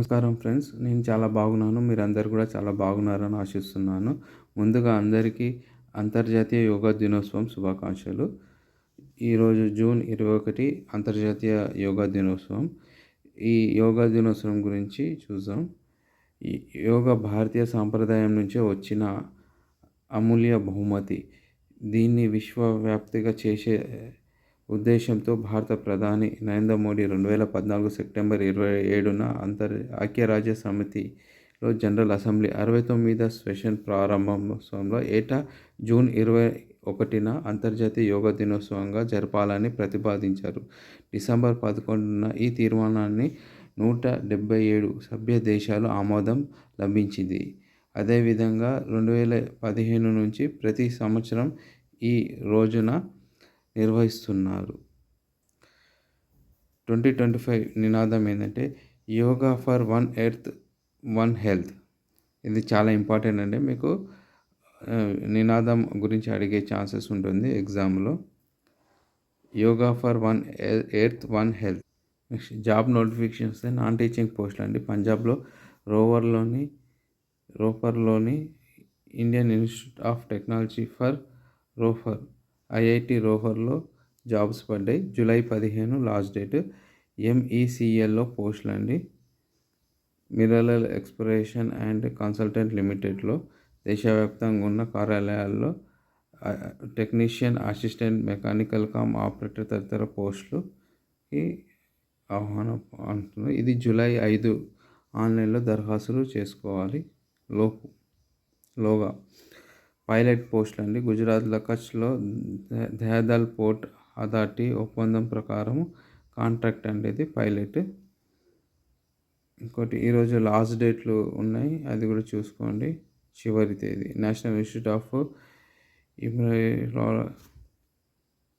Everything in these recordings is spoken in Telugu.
నమస్కారం ఫ్రెండ్స్. నేను చాలా బాగున్నాను. మీరందరూ కూడా చాలా బాగున్నారని ఆశిస్తున్నాను. ముందుగా అందరికీ అంతర్జాతీయ యోగా దినోత్సవం శుభాకాంక్షలు. ఈరోజు జూన్ ఇరవై ఒకటి అంతర్జాతీయ యోగా దినోత్సవం. ఈ యోగా దినోత్సవం గురించి చూద్దాం. ఈ యోగా భారతీయ సాంప్రదాయం నుంచే వచ్చిన అమూల్య బహుమతి. దీన్ని విశ్వవ్యాప్తిగా చేసే ఉద్దేశంతో భారత ప్రధాని నరేంద్ర మోడీ రెండు వేల పద్నాలుగు సెప్టెంబర్ ఇరవై ఏడున అంతర్ ఐక్యరాజ్య సమితిలో జనరల్ అసెంబ్లీ అరవై తొమ్మిది సెషన్ ప్రారంభోత్సవంలో ఏటా జూన్ ఇరవై ఒకటిన అంతర్జాతీయ యోగా దినోత్సవంగా జరపాలని ప్రతిపాదించారు. డిసెంబర్ పదకొండున ఈ తీర్మానాన్ని నూట డెబ్బై ఏడు సభ్య దేశాలు ఆమోదం లభించింది. అదేవిధంగా రెండు వేల పదిహేను నుంచి ప్రతి సంవత్సరం ఈ రోజున నిర్వహిస్తున్నారు. ట్వంటీ ట్వంటీ ఫైవ్ నినాదం ఏంటంటే yoga for one earth one health. ఇది చాలా ఇంపార్టెంట్ అండి. మీకు నినాదం గురించి అడిగే ఛాన్సెస్ ఉంటుంది ఎగ్జామ్లో. Yoga for one earth one health. Next job notifications non teaching పోస్టులు అండి. పంజాబ్లో రోవర్లోని రోపర్లోని Indian Institute of Technology for Ropar. IIT రోహర్లో jobs పడ్డాయి. జూలై పదిహేను లాస్ట్ డేట్. ఎంఈసిఎల్లో పోస్టులు అండి మిరలల్ ఎక్స్ప్లోరేషన్ అండ్ కన్సల్టెంట్ లిమిటెడ్లో దేశవ్యాప్తంగా ఉన్న కార్యాలయాల్లో technician assistant mechanical cum operator తదితర పోస్టులుకి ఆహ్వానం అంటున్నారు ఇది జూలై ఐదు ఆన్లైన్లో దరఖాస్తులు చేసుకోవాలి. లోపు లోగా పైలట్ పోస్టులు అండి గుజరాత్లో కచ్లో దయాదల్ పోర్ట్ అథారిటీ ఒప్పందం ప్రకారం కాంట్రాక్ట్ అండి ఇది పైలట్. ఇంకోటి ఈరోజు లాస్ట్ డేట్లు ఉన్నాయి. అది కూడా చూసుకోండి. చివరి తేదీ. నేషనల్ ఇన్స్టిట్యూట్ ఆఫ్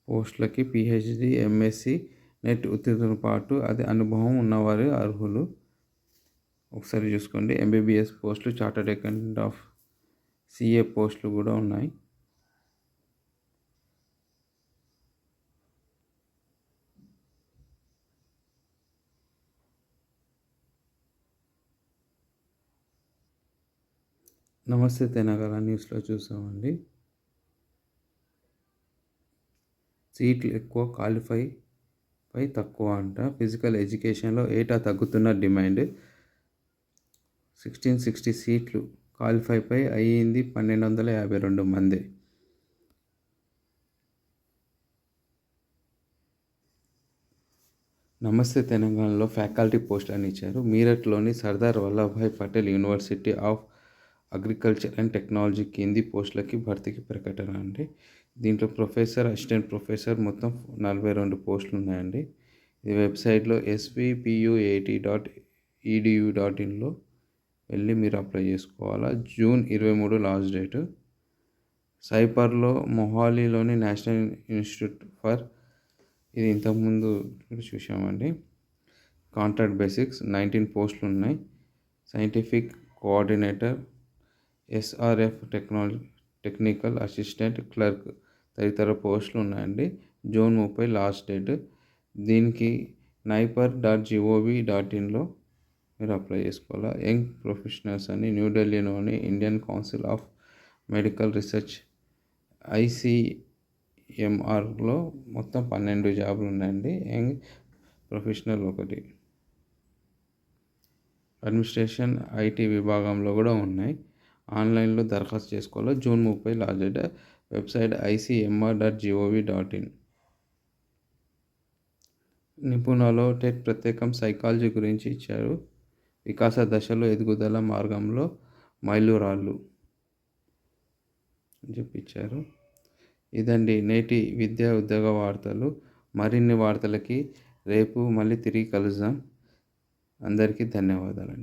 పోస్టులకి పిహెచ్డి ఎంఎస్సి నెట్ ఉత్తీర్ణతో పాటు అది అనుభవం ఉన్నవారు అర్హులు. ఒకసారి చూసుకోండి. ఎంబీబీఎస్ పోస్టులు చార్టర్డ్ అకౌంటెంట్ ఆఫ్ సిఏ పోస్టులు కూడా ఉన్నాయి. నమస్తే తెలంగాణ న్యూస్లో చూసామండి. సీట్లు ఎక్కువ క్వాలిఫై పై తక్కువ అంట. ఫిజికల్ ఎడ్యుకేషన్లో ఏటా తగ్గుతున్న డిమాండ్? సిక్స్టీన్ సిక్స్టీ సీట్లు క్వాలిఫైపై అయ్యింది పన్నెండు వందల యాభై రెండు మంది. నమస్తే తెలంగాణలో ఫ్యాకల్టీ పోస్ట్ అని ఇచ్చారు. మీరట్లోని Sardar Vallabhbhai Patel University of Agriculture and Technology కింది పోస్టులకి భర్తీకి ప్రకటన అండి. దీంట్లో ప్రొఫెసర్ అసిస్టెంట్ ప్రొఫెసర్ మొత్తం నలభై రెండు పోస్టులు ఉన్నాయండి ఈ వెబ్సైట్లో ఎస్విపియుఏటీ డాట్ ఈడియు డాట్ ఇన్లో వెళ్ళి మీరు అప్లై చేసుకోవాలా? జూన్ ఇరవై మూడు లాస్ట్ డేట్. సైపర్లో మొహాలీలోని నేషనల్ ఇన్స్టిట్యూట్ ఫర్ ఇది ఇంతకుముందు చూసామండి కాంట్రాక్ట్ బేసిక్స్ నైన్టీన్ పోస్టులు ఉన్నాయి. Scientific coordinator SRF technology technical assistant clerk తదితర పోస్టులు ఉన్నాయండి. జూన్ ముప్పై లాస్ట్ డేట్. దీనికి నైపర్ డాట్ జిఓవి డాట్ ఇన్లో మీరు అప్లై చేసుకోవాలా? యంగ్ ప్రొఫెషనల్స్ అని న్యూఢిల్లీలోని Indian Council of Medical Research ఐసిఎంఆర్లో మొత్తం పన్నెండు జాబులు ఉన్నాయండి. యంగ్ ప్రొఫెషనల్ ఒకటి. అడ్మినిస్ట్రేషన్ ఐటీ విభాగంలో కూడా ఉన్నాయి. ఆన్లైన్లో దరఖాస్తు చేసుకోవాలి? జూన్ ముప్పై last date. Website ICMR dot GOV dot in నిపుణలో TET ప్రత్యేకం సైకాలజీ గురించి ఇచ్చారు. వికాస దశలో ఎదుగుదల మార్గంలో మైలురాళ్ళు చూపించారు ఇదండి నేటి విద్యా ఉద్యోగ వార్తలు. మరిన్ని వార్తలకి రేపు మళ్ళీ తిరిగి కలుద్దాం. అందరికీ ధన్యవాదాలండి.